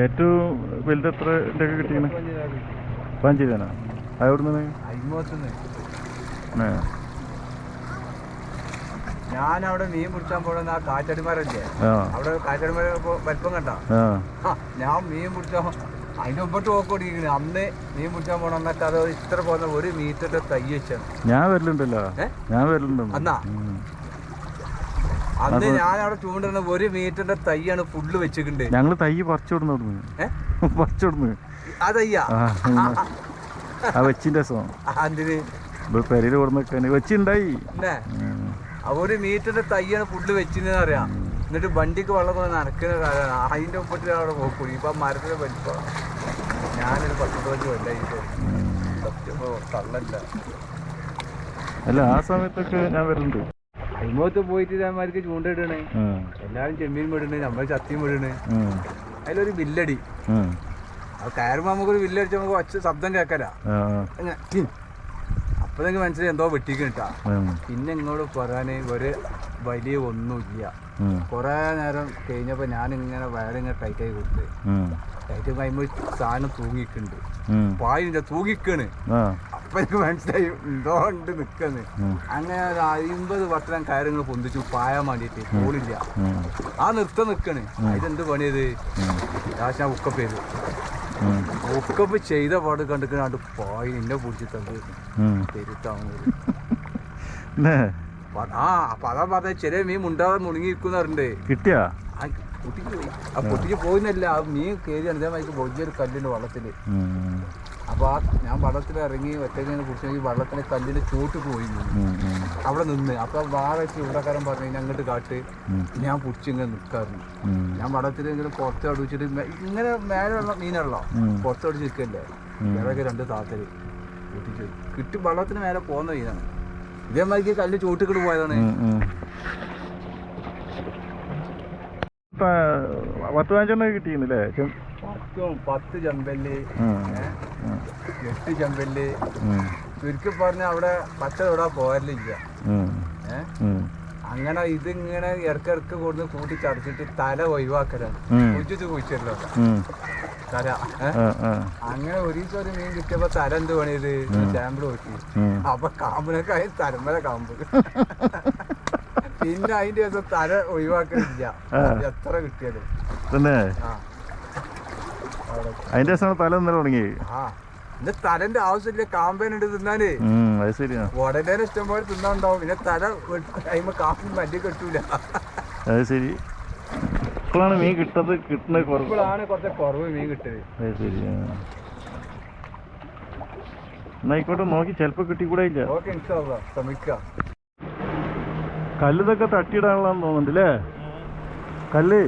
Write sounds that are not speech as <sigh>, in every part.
ഏറ്റവും വലുത് എത്ര കിട്ടിയാണ് പാഞ്ചേരിയാണോ അവിടുന്ന് ഞാൻ അവിടെ മീൻ പിടിച്ചാൻ പോണെന്ന് ആ കാറ്റടിമാരല്ലേ? അവിടെ കാറ്റടിമാര വലിപ്പം കണ്ട? ഞാൻ മീൻ പിടിച്ചാ അതിന്റെ മുമ്പോട്ട് പോക്കൊടിക്കുന്നു അന്ന് മീൻ പിടിച്ചാൻ പോണ എന്നൊക്കെ അത് ഇത്ര പോകുന്ന ഒരു മീറ്ററിന്റെ തൈ വെച്ചാണ്. ഞാൻ വരലുണ്ടല്ലോ. ഞാൻ വരലുണ്ടോ അന്നാ? അന്ന് ഞാൻ അവിടെ ചൂണ്ടിരുന്ന ഒരു മീറ്ററിന്റെ തൈയാണ് ഫുള്ള് വെച്ചിട്ടുണ്ട് ഞങ്ങൾ തൈ പറിച്ചോടുന്നു അവിടുന്ന്. ഏ? പറിച്ചു ആ തയ്യാ ആ വെച്ചിന്റെ പെരയിൽ കൊടുന്നൊക്കെ വെച്ചുണ്ടായി. ഒരു മീറ്ററിന്റെ തൈയാണ് ഫുള്ള് വെച്ചിരുന്നത് അറിയാം. എന്നിട്ട് വണ്ടിക്ക് വെള്ളം കൊണ്ട് നനക്കുന്ന കാലമാണ്. അതിന്റെ ഒപ്പത്തിൽ അവിടെ പോക്കൂടി ഇപ്പൊ ആ മരത്തിന്റെ വലിപ്പം. ഞാനൊരു പത്തൊമ്പത് കൊല്ലായിട്ട് സത്യം കള്ളല്ല അല്ല ആ സമയത്തൊക്കെ ഞാൻ വരലുണ്ട്. അയിമോത്ത് പോയിട്ട് ഇതേമാർക്ക് ചൂണ്ടിടണേ. എല്ലാരും ചെമ്മീൻ വിടണേ നമ്മൾ ചത്തിയും വിടണേ അതിലൊരു ബില്ലടി. അത് കയറുമ്പോ നമുക്കൊരു ബില്ലടിച്ച് നമുക്ക് ഒച്ച ശബ്ദം കേക്കല ആ, അപ്പൊ നിങ്ങൾക്ക് മനസ്സിലായി എന്തോ വെട്ടിക്ക് കിട്ടാ പിന്നെ ഇങ്ങോട്ട് പറയാന് ഒരു വലിയ ഒന്നുമില്ല ഇല്ല. കുറേ നേരം കഴിഞ്ഞപ്പോൾ ഞാനിങ്ങനെ വയറിങ്ങനെ ടൈറ്റായി കൊടുത്ത്. ടൈറ്റ് കഴിയുമ്പോൾ സാധനം തൂങ്ങിക്കുന്നുണ്ട് പായ പായില്ല തൂങ്ങിക്കണ്. അപ്പൊ എനിക്ക് മനസ്സിലായി എന്തോ ഉണ്ട് നിൽക്കുന്നത് അങ്ങനെ ഒരു അമ്പത് വട്ടം കാര്യങ്ങൾ പൊന്തിച്ചു പായാൻ വേണ്ടിയിട്ട് പോളില്ല. ആ. നിർത്തം നിൽക്കണ് ഇതെന്ത് പണിയത്? ഞാൻ ഉക്കപ്പ് ചെയ്തു. ഉക്കപ്പ് ചെയ്ത പാട് കണ്ടിട്ട് പായി നിന്നെ പിടിച്ച്. പെരുത്താവുന്നത്. <laughs> ന്നെ, ആ അപ്പൊ അതാ പറഞ്ഞ ചെറിയ മീൻ മുണ്ടാതെ മുണുങ്ങിയിരിക്കുന്നറിണ്ട് കിട്ടിയാ? പൊട്ടിച്ച് പോയി. ആ പൊട്ടിക്ക് പോയിന്നല്ല ആ മീൻ കയറി അതേമാതിരി വലിയൊരു കല്ലുണ്ട് വള്ളത്തിൽ. അപ്പോൾ ആ ഞാൻ വള്ളത്തിൽ ഇറങ്ങി ഒറ്റയ്ക്ക് കുടിച്ചെങ്കിൽ വള്ളത്തിന്റെ കല്ലിൽ ചോട്ട് പോയി. അവിടെ നിന്ന്. അപ്പോൾ വേറെ ചൂടക്കാരൻ പറഞ്ഞു "ഇനി അങ്ങോട്ട് കാട്ട്. ഞാൻ പിടിച്ച് ഇങ്ങനെ നിൽക്കാറുണ്ട് ഞാൻ വള്ളത്തിൽ ഇങ്ങനെ പുറത്ത് അടിച്ചിട്ട് ഇങ്ങനെ മേലെയുള്ള മീനല്ലോ. ഉം. പുറത്ത് അടിച്ച് നിൽക്കല്ലേ വേറെ രണ്ട് താത്തര് പൊട്ടിച്ച് കിട്ടി വള്ളത്തിന് മേലെ പോകുന്ന മീനാണ്. ഇതേമാതിരി കല്ല് ചോട്ടിക്കിട്ട് പോയതാണ്. പത്ത് പതിനഞ്ചെണ്ണം കിട്ടിയിരുന്നില്ലേ? പത്തും പത്ത് ചെമ്പല്ലി. എട്ട് ചെമ്പല്ലി. ചുരുക്കി പറഞ്ഞ അവിടെ പച്ച തൊടാ പോരലില്ല. അങ്ങനെ ഇതിങ്ങനെ ഇടക്കിടക്ക് കൊടുന്ന് കൂട്ടി ചടച്ചിട്ട് തല ഒഴിവാക്കലാണ്. ഉം. കുഴിച്ചിട്ട് കുഴിച്ചല്ലോ തല. അങ്ങനെ ഒരു ദിവസം ഒരു മീൻ കിട്ടിയപ്പോ തല എന്ത് പണിയത്? ചാമ്പിൾ നോക്കി. അപ്പൊ കാമ്പിനൊക്കെ തലമല കാമ്പ്. <laughs> പിന്നെ അതിന്റെ ദിവസം തല ഒഴിവാക്കലില്ല. എത്ര കിട്ടിയത്? ആ. അതിന്റെ ദിവസമാണ് തല ഇന്നലെ തുടങ്ങി. എന്റെ തലന്റെ ആവശ്യമില്ല കാമ്പേനുണ്ട് തിന്നാനേ. ഉം. അത് ശരിയാ. ഉടനെ ഇഷ്ടം പോലെ തിന്നാണ്ടാവും പിന്നെ തല കഴിയുമ്പോ കാമ്പ് മല്ലി കെട്ടൂല അത് ശരി. ഇപ്പോഴാണ് മീൻ കിട്ടത് കിട്ടുന്ന ഇപ്പോഴാണ് കുറച്ച് കുറവ് മീൻ കിട്ടിയത്. അത് ശരി ആ. എന്നായിക്കോട്ടെ നോക്കി ചിലപ്പോ കിട്ടിക്കൂടെ ഇല്ല. ശ്രമിക്കാം. കല്ലിതൊക്കെ തട്ടിയിടാനുള്ളതെന്ന് തോന്നുന്നുണ്ട് അല്ലേ? കല്ല്?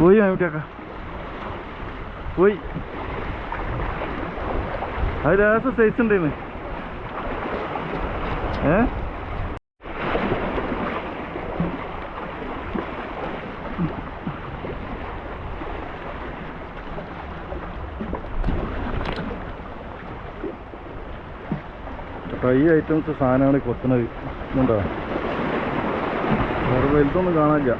പോയി ആയിട്ടേക്ക പോയി അത് ലാസ്റ്റ് സൈസ് ഉണ്ടെന്ന് ഏ ഫ്രൈ ഐറ്റംസ് സാധനമാണ് കൊത്തുന്നത്. ഇതുണ്ടോ? വേറെ വലുതൊന്നും കാണാനില്ല.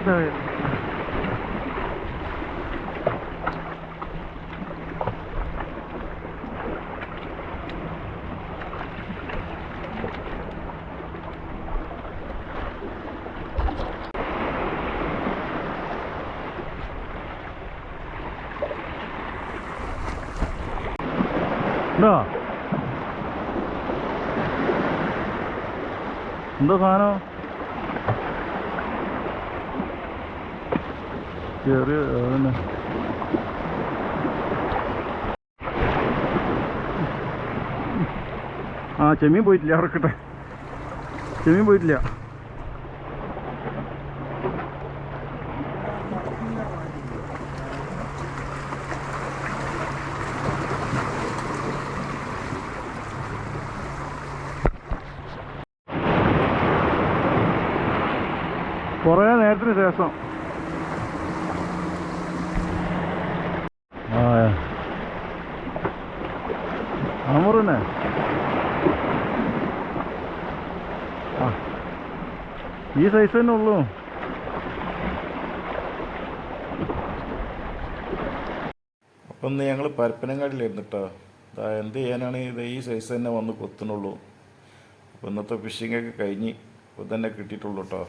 ഇതാ. ഉണ്ടോ എന്തോ സാധനം ചെറിയ അതന്നെ ആ ചെമ്മീൻ പോയിട്ടില്ല ഇറക്കട്ടെ ചെമ്മീൻ പോയിട്ടില്ല. കുറേ നേരത്തിന് ശേഷം ആ അമറിനെ ഈ സൈസ് തന്നെ ഉള്ളൂ. അപ്പം ഞങ്ങൾ പരപ്പനങ്ങാടിയിലായിരുന്നു കേട്ടോ എന്ത് ചെയ്യാനാണ്? ഇത് ഈ സൈസ് തന്നെ വന്ന് കൊത്തുന്നുള്ളൂ. അപ്പോൾ ഇന്നത്തെ ഫിഷിംഗ് ഒക്കെ കഴിഞ്ഞ് ഇപ്പോൾ തന്നെ കിട്ടിയിട്ടുള്ളൂ കേട്ടോ